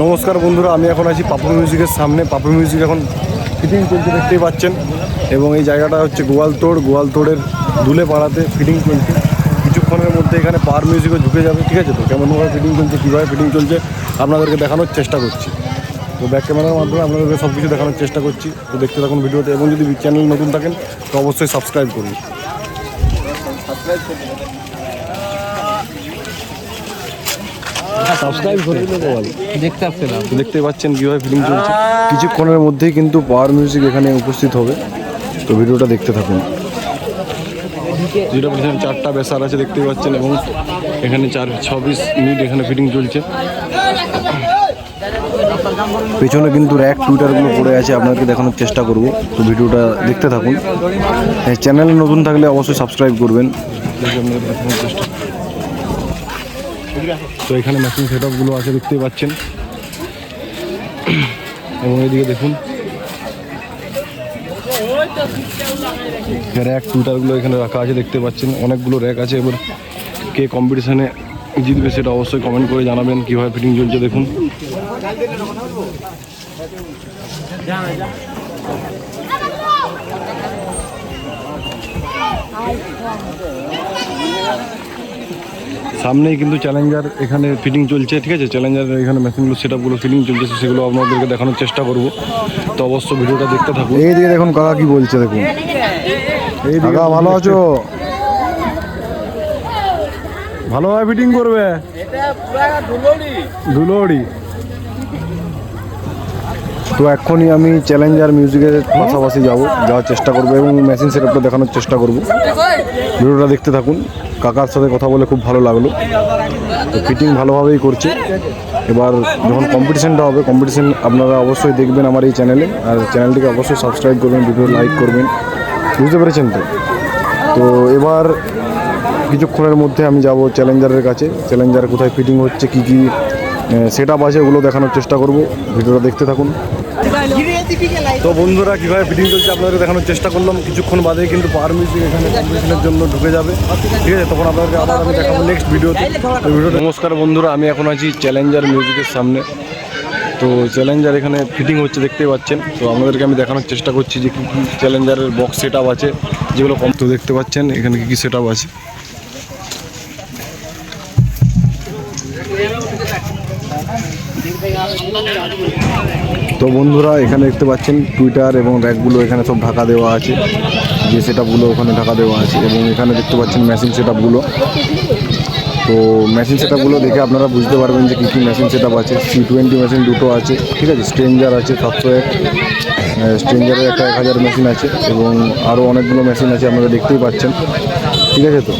নমস্কার বন্ধুরা, আমি এখন আছি পাপু মিউজিকের সামনে। পাপু মিউজিক এখন ফিটিং চলছে, দেখতেই পাচ্ছেন। এবং এই জায়গাটা হচ্ছে গোয়ালতোড়। গোয়ালতোড়ের দুলে পাড়াতে ফিটিং চলছে। কিছুক্ষণের মধ্যে এখানে পার মিউজিকও ঢুকে যাবে, ঠিক আছে তো? কেমনভাবে ফিটিং চলছে, কীভাবে ফিটিং চলছে, আপনাদেরকে দেখানোর চেষ্টা করছি। তো ব্যাক ক্যামেরার মাধ্যমে আপনাদেরকে সব কিছু দেখানোর চেষ্টা করছি। তো দেখতে থাকুন ভিডিওতে। এবং যদি চ্যানেল নতুন থাকেন, তো অবশ্যই সাবস্ক্রাইব করুন। সাবস্ক্রাইব করে দেখতে আসছিলাম। দেখতে পাচ্ছেন কীভাবে ফিলিং চলছে। কিছুক্ষণের মধ্যেই কিন্তু পাওয়ার মিউজিক এখানে উপস্থিত হবে। তো ভিডিওটা দেখতে থাকুন। যেটা বলছেন চারটা বেসার আছে দেখতে পাচ্ছেন এবং এখানে চার ছাব্বিশ মিনিট এখানে ফিটিং চলছে। পেছনে কিন্তু র্যাক টুইটারগুলো পড়ে আছে। আপনাদেরকে দেখানোর চেষ্টা করব। তো ভিডিওটা দেখতে থাকুন। হ্যাঁ চ্যানেলে নতুন থাকলে অবশ্যই সাবস্ক্রাইব করবেন। চেষ্টা। তো এখানে মেশিন সেট আপগুলো আছে, দেখতেই পাচ্ছেন। এবং এদিকে দেখুন র্যাক টুইটারগুলো এখানে রাখা আছে, দেখতে পাচ্ছেন। অনেকগুলো র্যাক আছে। এবার কে কম্পিটিশনে জিতবে সেটা অবশ্যই কমেন্ট করে জানাবেন, কীভাবে ফিটিং চলছে দেখুন। সামনেই কিন্তু চ্যালেঞ্জার এখানে ফিটিং চলছে ঠিক আছে? চ্যালেঞ্জার এখানে মেশিনগুলো সেট আপগুলো ফিটিং চলছে সেগুলো আপনাদেরকে দেখানোর চেষ্টা করব। তো অবশ্য ভিডিওটা দেখতে থাকুন। এই দিকে দেখুন কাকা কি বলছে দেখুন। এই কাকা ভালো আছো? ভালোভাবে ফিটিং করবে? ধুলোড়ি। তো এক্ষুনি আমি চ্যালেঞ্জার মিউজিকের পাশাপাশি যাব যাওয়ার চেষ্টা করব এবং মেশিন সেটআপটা দেখানোর চেষ্টা করব। ভিডিওটা দেখতে থাকুন। কাকার সাথে কথা বলে খুব ভালো লাগল। তো ফিটিং ভালোভাবেই করছে। এবার যখন কম্পিটিশানটা হবে কম্পিটিশান আপনারা অবশ্যই দেখবেন আমার এই চ্যানেলে আর চ্যানেলটিকে অবশ্যই সাবস্ক্রাইব করবেন ভিডিও লাইক করবেন। বুঝতে পেরেছেন তো? তো এবার কিছুক্ষণের মধ্যে আমি যাব চ্যালেঞ্জারের কাছে। চ্যালেঞ্জার কোথায় ফিটিং হচ্ছে, কী কী সেট আপ আছে ওগুলো দেখানোর চেষ্টা করব। ভিডিওটা দেখতে থাকুন। তো বন্ধুরা কীভাবে ফিটিং চলছে আপনাদের দেখানোর চেষ্টা করলাম। কিছুক্ষণ বাদে কিন্তু পাওয়ার মিউজিক এখানে কম্পিটিশনের জন্য ঢুকে যাবে। ঠিক আছে তখন আপনাদেরকে আবার আমি দেখাবো নেক্সট ভিডিওতে ভিডিওটা নমস্কার বন্ধুরা আমি এখন আছি চ্যালেঞ্জার মিউজিকের সামনে। তো চ্যালেঞ্জার এখানে ফিটিং হচ্ছে দেখতেই পাচ্ছেন। তো আপনাদেরকে আমি দেখানোর চেষ্টা করছি যে কী কী চ্যালেঞ্জারের বক্স সেট আছে যেগুলো কম তো দেখতে পাচ্ছেন এখানে কী কী সেট আছে। তো বন্ধুরা, এখানে দেখতে পাচ্ছেন টুইটার এবং র্যাকগুলো এখানে সব ঢাকা দেওয়া আছে। যে সেট ওখানে ঢাকা দেওয়া আছে এবং এখানে দেখতে পাচ্ছেন মেশিন সেট তো মেশিন সেট দেখে আপনারা বুঝতে পারবেন যে কী কী মেশিন সেট আছে। সি টোয়েন্টি মেশিন দুটো আছে, ঠিক আছে? স্ট্রেঞ্জার আছে সাতশো এক স্ট্রেঞ্জারের একটা এক হাজার মেশিন আছে এবং আরও অনেকগুলো মেশিন আছে আপনারা দেখতেই পাচ্ছেন, ঠিক আছে তো?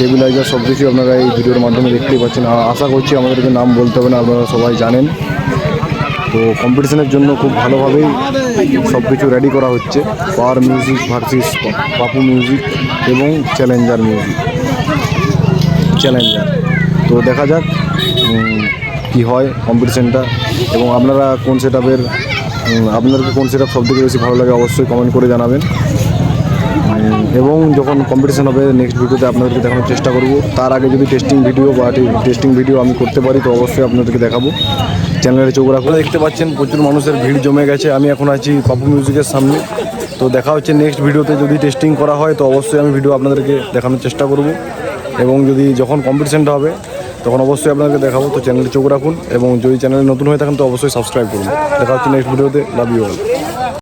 স্টেবিলাইজার সব কিছু আপনারা এই ভিডিওর মাধ্যমে দেখতেই পাচ্ছেন। আশা করছি আমাদেরকে নাম বলতে হবে না, আপনারা সবাই জানেন। তো কম্পিটিশনের জন্য খুব ভালোভাবেই সব কিছু রেডি করা হচ্ছে। Power music versus Papu music এবং চ্যালেঞ্জার মিউজিক চ্যালেঞ্জার তো দেখা যাক কি হয় কম্পিটিশানটা এবং আপনারা কোন সেট আপনাদেরকে কোন সেট আপ সবথেকে বেশি ভালো লাগে অবশ্যই কমেন্ট করে জানাবেন। এবং যখন কম্পিটিশন হবে নেক্সট ভিডিওতে আপনাদেরকে দেখানোর চেষ্টা করব। তার আগে যদি টেস্টিং ভিডিও বা টেস্টিং ভিডিও আমি করতে পারি, তো অবশ্যই আপনাদেরকে দেখাবো। চ্যানেলে চোখ রাখুন। দেখতে পাচ্ছেন, প্রচুর মানুষের ভিড় জমে গেছে। আমি এখন আছি পাপু মিউজিকের সামনে। তো দেখা হচ্ছে নেক্সট ভিডিওতে যদি টেস্টিং করা হয়, তো অবশ্যই আমি ভিডিও আপনাদেরকে দেখানোর চেষ্টা করব। এবং যদি যখন কম্পিটিশানটা হবে, তখন অবশ্যই আপনাদেরকে দেখাবো। তো চ্যানেলে চোখ রাখুন এবং যদি চ্যানেলে নতুন হয়ে থাকেন, তো অবশ্যই সাবস্ক্রাইব করুন। দেখা হচ্ছে নেক্সট ভিডিওতে লাভ ইউ অল